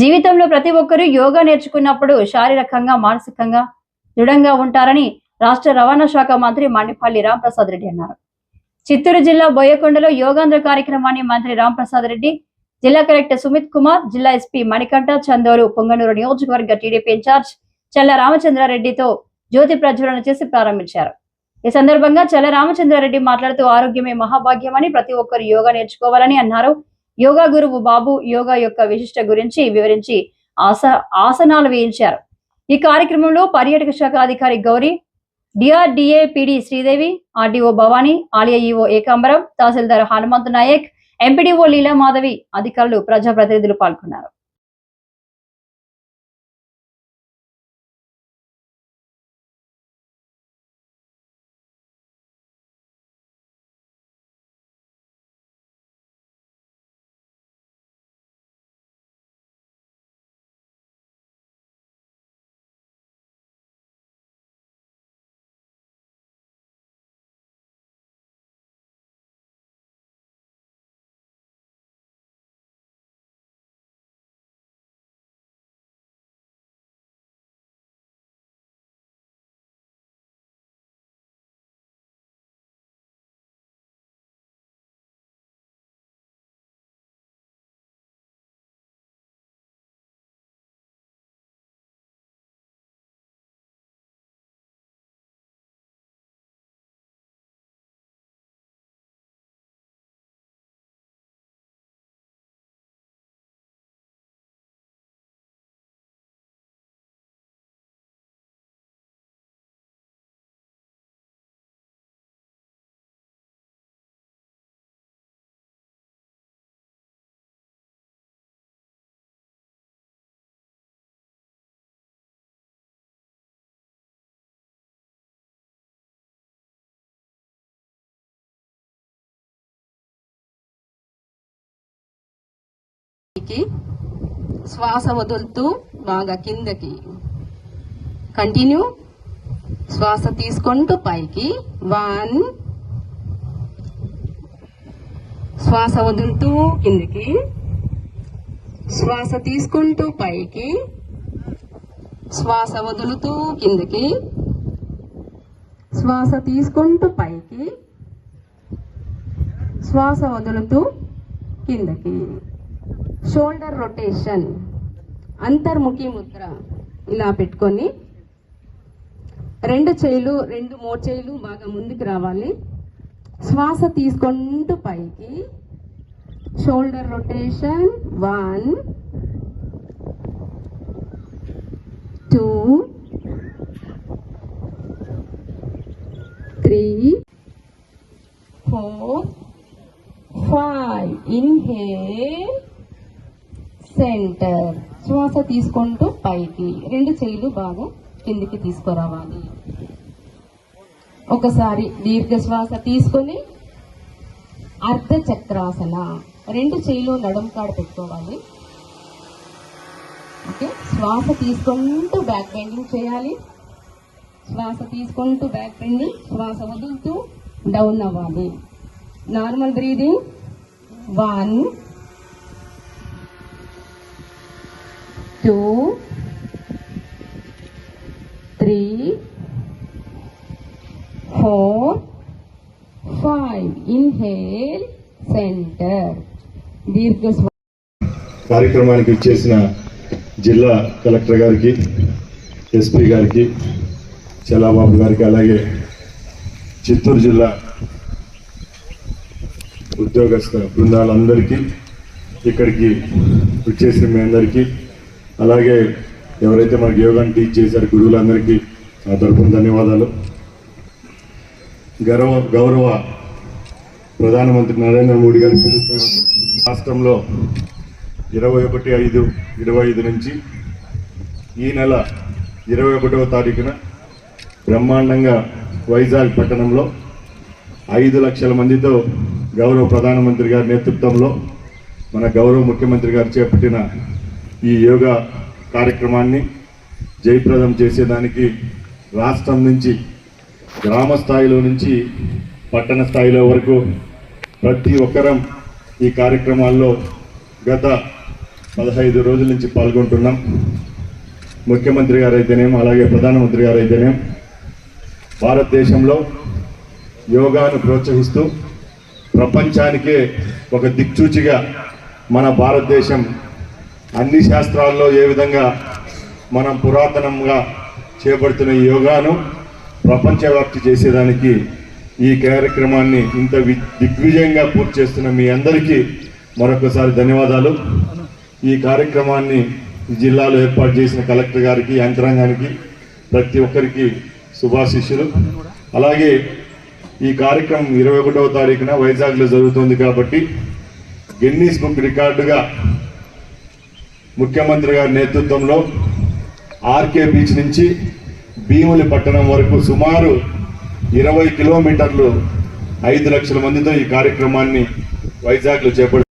జీవితంలో ప్రతి ఒక్కరూ యోగా నేర్చుకున్నప్పుడు శారీరకంగా మానసికంగా దృఢంగా ఉంటారని రాష్ట్ర రవాణా శాఖ మంత్రి మండిపల్లి రాంప్రసాద్ రెడ్డి అన్నారు. చిత్తూరు జిల్లా బోయకొండలో యోగాంధ్ర కార్యక్రమాన్ని మంత్రి రాంప్రసాద్ రెడ్డి జిల్లా కలెక్టర్ సుమిత్ కుమార్ జిల్లా ఎస్పీ మణికంఠ చందోరు పొంగనూరు నియోజకవర్గ టీడీపీ ఇన్ఛార్జ్ చల్ల రామచంద్రారెడ్డితో జ్యోతి ప్రజ్వలన చేసి ప్రారంభించారు. ఈ సందర్భంగా చల్ల రామచంద్రారెడ్డి మాట్లాడుతూ ఆరోగ్యమే మహాభాగ్యమని ప్రతి ఒక్కరు యోగా నేర్చుకోవాలని అన్నారు. యోగా గురువు బాబు యోగా యొక్క విశిష్ట గురించి వివరించి ఆస ఆసనాలు వేయించారు. ఈ కార్యక్రమంలో పర్యాటక శాఖ అధికారి Gauri DRDA PD Sridevi RDO Bhavani ఆలయ ఈఓ ఏకాంబరం తహసీల్దార్ హనుమంత్ నాయక్ ఎంపీడీఓ లీలామాధవి అధికారులు ప్రజాప్రతినిధులు పాల్గొన్నారు. శ్వాస వదులుతూ బాగా కిందకి కంటిన్యూ శ్వాస తీసుకుంటూ పైకి వన్. శ్వాస వదులుతూ కిందకి. శ్వాస తీసుకుంటూ పైకి. శ్వాస వదులుతూ కిందకి. శ్వాస తీసుకుంటూ పైకి. శ్వాస వదులుతూ కిందకి. షోల్డర్ రొటేషన్ అంతర్ముఖి ముద్ర ఇలా పెట్టుకొని రెండు చేయిలు రెండు మోచేయిలు బాగా ముందుకు రావాలి. శ్వాస తీసుకుంటూ పైకి. Shoulder rotation one two three four five. Inhale. Centre. శ్వాస తీసుకుంటూ పైకి. రెండు చేయిలు బాగా కిందికి తీసుకురావాలి. ఒకసారి దీర్ఘ శ్వాస తీసుకొని అర్ధ చక్రాసన. రెండు చేయిలు నడుం కాడ పెట్టుకోవాలి. ఓకే? శ్వాస తీసుకుంటూ బ్యాక్ బెండింగ్ చేయాలి. శ్వాస తీసుకుంటూ బ్యాక్ బెండింగ్. శ్వాస వదులుతూ డౌన్ అవ్వాలి. Normal breathing. One two three four five. Inhale centre. దీర్ఘ కార్యక్రమానికి ఇచ్చేసిన జిల్లా కలెక్టర్ గారికి ఎస్పీ గారికి చలాబాబు గారికి అలాగే చిత్తూరు జిల్లా ఉద్యోగస్థ బృందాలందరికీ ఇక్కడికి వచ్చేసిన మీ అందరికీ అలాగే ఎవరైతే మనకి యోగాన్ని టీచ్ చేశారు గురువులందరికీ నా తరఫున ధన్యవాదాలు. గౌరవ గౌరవ ప్రధానమంత్రి నరేంద్ర మోడీ గారి రాష్ట్రంలో ఇరవై ఒకటి ఐదు ఇరవై ఐదు నుంచి ఈ నెల ఇరవై ఒకటవ తారీఖున బ్రహ్మాండంగా వైజాగ్ పట్టణంలో ఐదు లక్షల మందితో గౌరవ ప్రధానమంత్రి గారి నేతృత్వంలో మన గౌరవ ముఖ్యమంత్రి గారు చేపట్టిన ఈ యోగా కార్యక్రమాన్ని జయప్రదం చేసేదానికి రాష్ట్రం నుంచి గ్రామ స్థాయిలో నుంచి పట్టణ స్థాయిలో వరకు ప్రతి ఒక్కరం ఈ కార్యక్రమాల్లో గత పదహైదు రోజుల నుంచి పాల్గొంటున్నాం. ముఖ్యమంత్రి గారు అయితేనేం అలాగే ప్రధానమంత్రి గారు అయితేనేం భారతదేశంలో యోగాను ప్రోత్సహిస్తూ ప్రపంచానికే ఒక దిక్చూచిగా మన భారతదేశం అన్ని శాస్త్రాల్లో ఏ విధంగా మనం పురాతనంగా చేపడుతున్న ఈ యోగాను ప్రపంచవ్యాప్తి చేసేదానికి ఈ కార్యక్రమాన్ని ఇంత వి- దిగ్విజయంగా పూర్తి చేస్తున్న మీ అందరికీ మరొకసారి ధన్యవాదాలు. ఈ కార్యక్రమాన్ని జిల్లాలో ఏర్పాటు చేసిన కలెక్టర్ గారికి యంత్రాంగానికి ప్రతి ఒక్కరికి శుభాశిష్యులు. అలాగే ఈ కార్యక్రమం ఇరవై ఒకటవ తారీఖున వైజాగ్లో జరుగుతుంది కాబట్టి గిన్నీస్ బుక్ రికార్డుగా ముఖ్యమంత్రి గారి నేతృత్వంలో ఆర్కే బీచ్ నుంచి భీములి పట్టణం వరకు సుమారు ఇరవై కిలోమీటర్లు ఐదు లక్షల మందితో ఈ కార్యక్రమాన్ని వైజాగ్లో చేపట్టారు